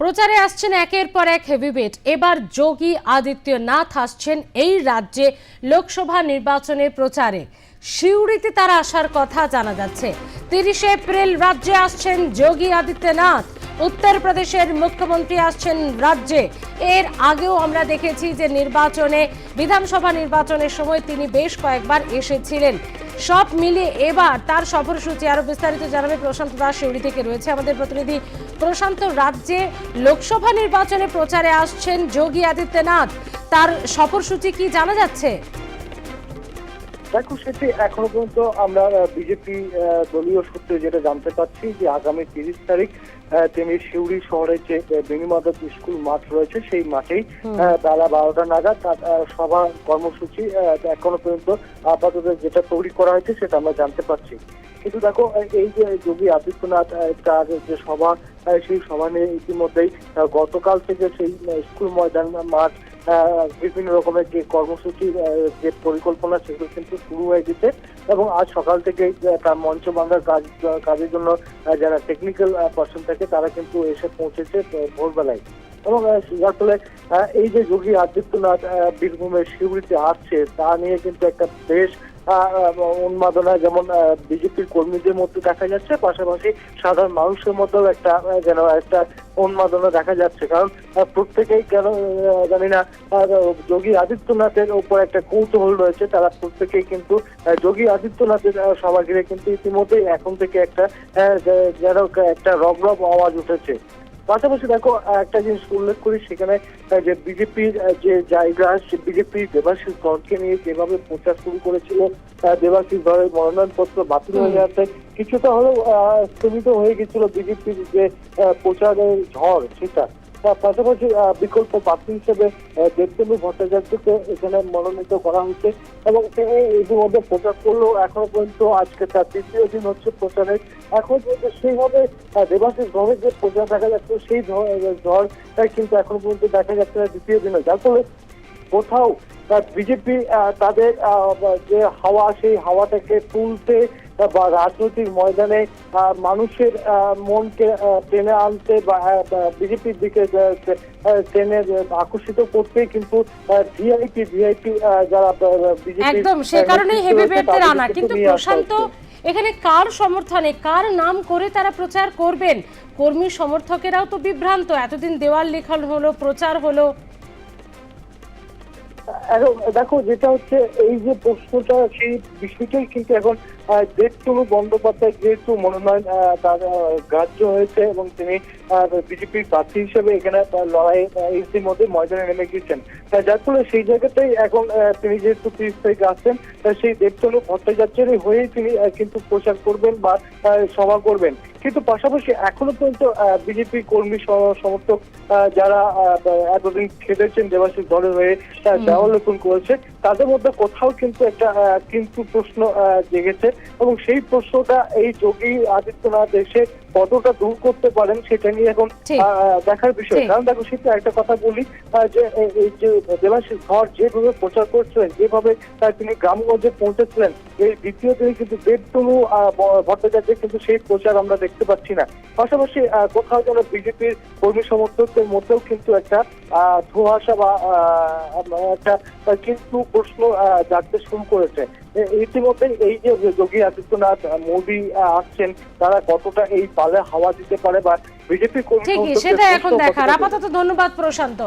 প্রচারে আসছেন একের পর এক হেভিওয়েট এবার যোগী আদিত্যনাথ আসছেন এই রাজ্যে লোকসভা নির্বাচনের প্রচারে। সিউড়িতে তারা আসার কথা জানা যাচ্ছে। তিরিশে এপ্রিল রাজ্যে আসছেন যোগী আদিত্যনাথ। উত্তরপ্রদেশের মুখ্যমন্ত্রী আসছেন রাজ্যে। এর আগেও আমরা দেখেছি যে নির্বাচনে, বিধানসভা নির্বাচনের সময় তিনি বেশ কয়েকবার এসেছিলেন। সব মিলিয়ে এবার তার সফরসূচি আরও বিস্তারিত জানাবে প্রশান্ত দাস শিউড়ি থেকে। রয়েছে আমাদের প্রতিনিধি প্রশান্ত রাজ্যে লোকসভা নির্বাচনে প্রচারে আসছেন যোগী আদিত্যনাথ। তার সফরসূচি কি জানা যাচ্ছে? দেখো সেটি এখনও পর্যন্ত আমরা বিজেপি দলীয় সূত্রে যেটা জানতে পারছি যে আগামী তিরিশ তারিখ তিনি সিউড়ি শহরে যে বেণীমাধব স্কুল মাঠ রয়েছে সেই মাঠেই বেলা বারোটা নাগাদ তার সভা কর্মসূচি এখনও পর্যন্ত আপাতত যেটা তৈরি করা হয়েছে সেটা আমরা জানতে পারছি। কিন্তু দেখো, এই যে যোগী আদিত্যনাথ তার যে সভা সেই সভা নিয়ে ইতিমধ্যেই গতকাল থেকে সেই স্কুল ময়দান মাঠ বিভিন্ন রকমের যে কর্মসূচি যে পরিকল্পনা, সেগুলো কিন্তু শুরু হয়ে গেছে এবং আজ সকাল থেকে তার মঞ্চ বাংলার কাজ, কাজের জন্য যারা টেকনিক্যাল পার্সন থাকে, তারা কিন্তু এসে পৌঁছেছে ভোরবেলায়। এবং যার ফলে এই যে যোগী আদিত্যনাথ বীরভূমের শিউড়িতে আসছে, তা নিয়ে কিন্তু একটা বেশ উন্মাদনা যেমন বিজেপির কর্মীদের মধ্যে দেখা যাচ্ছে পাশাপাশি সাধারণ মানুষের মধ্যেও একটা যেন একটা উন্মাদনা দেখা যাচ্ছে। কারণ প্রত্যেকেই কেন জানি না যোগী আদিত্যনাথের উপর একটা কৌতূহল রয়েছে। তারা প্রত্যেকেই কিন্তু যোগী আদিত্যনাথের আহ, সভা ঘিরে কিন্তু ইতিমধ্যেই এখন থেকে একটা যেন একটা রব রব আওয়াজ উঠেছে। পাশাপাশি দেখো একটা জিনিস উল্লেখ করি সেখানে যে বিজেপির যে জায়গা সে বিজেপির দেবাশিস ধরকে নিয়ে যেভাবে প্রচার শুরু করেছিল দেবাশিস ধরের মনোনয়নপত্র বাতিল হয়ে যাচ্ছে কিছুটা হলেও স্থগিত হয়ে গেছিল বিজেপির যে প্রচারের ঝড় সেটা। পাশাপাশি বিকল্প প্রার্থী হিসেবে দেবতনু ভট্টাচার্যকে এখানে মনোনীত করা হচ্ছে এবং তিনি ইতিমধ্যে প্রচার করলেও এখনও পর্যন্ত আজকে তার তৃতীয় দিন হচ্ছে প্রচারের। এখন পর্যন্ত সেইভাবে দেবাশিস ধরের যে প্রচার দেখা যাচ্ছে, সেই ঝড় ঝড় কিন্তু এখনও পর্যন্ত দেখা যাচ্ছে না দ্বিতীয় দিনে। যার ফলে কোথাও বিজেপি তাদের যে হাওয়া, সেই হাওয়াটাকে তুলতে বা রাজনৈতিক ময়দানে মানুষের মনকে টেনে আনতে বা বিজেপির দিকে টেনে আকর্ষিত করতে কিন্তু ভিআইপি ভিআইপি যারা বিজেপি একদম সে কারণেই হেভিওয়েটদের আনা কিন্তু প্রশান্ত এখানে কার সমর্থনে কার নাম করে তারা প্রচার করবেন? কর্মী সমর্থকেরাও তো বিভ্রান্ত। এতদিন দেওয়াল লেখন হলো প্রচার হলো। দেখো যেটা হচ্ছে, এই যে প্রশ্নটা সেই বিষয়টাই কিন্তু এখন দেবতনু বন্দ্যোপাধ্যায় যেহেতু মনোনয়ন তার গ্রাহ্য হয়েছে এবং তিনি বিজেপির প্রার্থী হিসেবে এখানে লড়াই ইতিমধ্যে ময়দানে নেমে গিয়েছেন। যার ফলে সেই জায়গাতেই এখন তিনি যেহেতু তিরিশ তারিখে আসছেন সেই দেবতনু ভট্টাচার্যেরই হয়েই তিনি কিন্তু প্রচার করবেন বা সভা করবেন। কিন্তু পাশাপাশি এখনও পর্যন্ত বিজেপি কর্মী সমর্থক আহ, যারা এতদিন খেটেছেন দেবাশিস দলের হয়ে আহ, দেওয়ালোপন করেছে। তাদের মধ্যে কোথাও কিন্তু একটা আহ, কিন্তু প্রশ্ন জেগেছে এবং সেই প্রশ্নটা এই যোগী আদিত্যনাথ এসে কতটা দূর করতে পারেন সেটা নিয়ে এখন আহ, দেখার বিষয়। কারণ দেখো সেটা একটা কথা বলি যে এই- যে দেবাশিস ধর যেভাবে প্রচার করছিলেন যেভাবে তিনি গ্রামগঞ্জে পৌঁছেছিলেন এই দ্বিতীয় দিনে কিন্তু দেবতনু ভট্টাচার্যের কিন্তু সেই প্রচার আমরা দেখতে পাচ্ছি না। পাশাপাশি কোথাও যেন বিজেপির কর্মী সমর্থকদের মধ্যেও কিন্তু একটা আহ, ধোঁয়াশা বা আহ, একটা কিন্তু প্রশ্ন আহ, জাগতে শুরু করেছে। ইতিমধ্যে এই যে যোগী আদিত্যনাথ মোদি আসছেন তারা কতটা এই পালে হাওয়া দিতে পারে বা বিজেপি ঠিকই সেটা এখন দেখার। আপাতত ধন্যবাদ প্রশান্ত।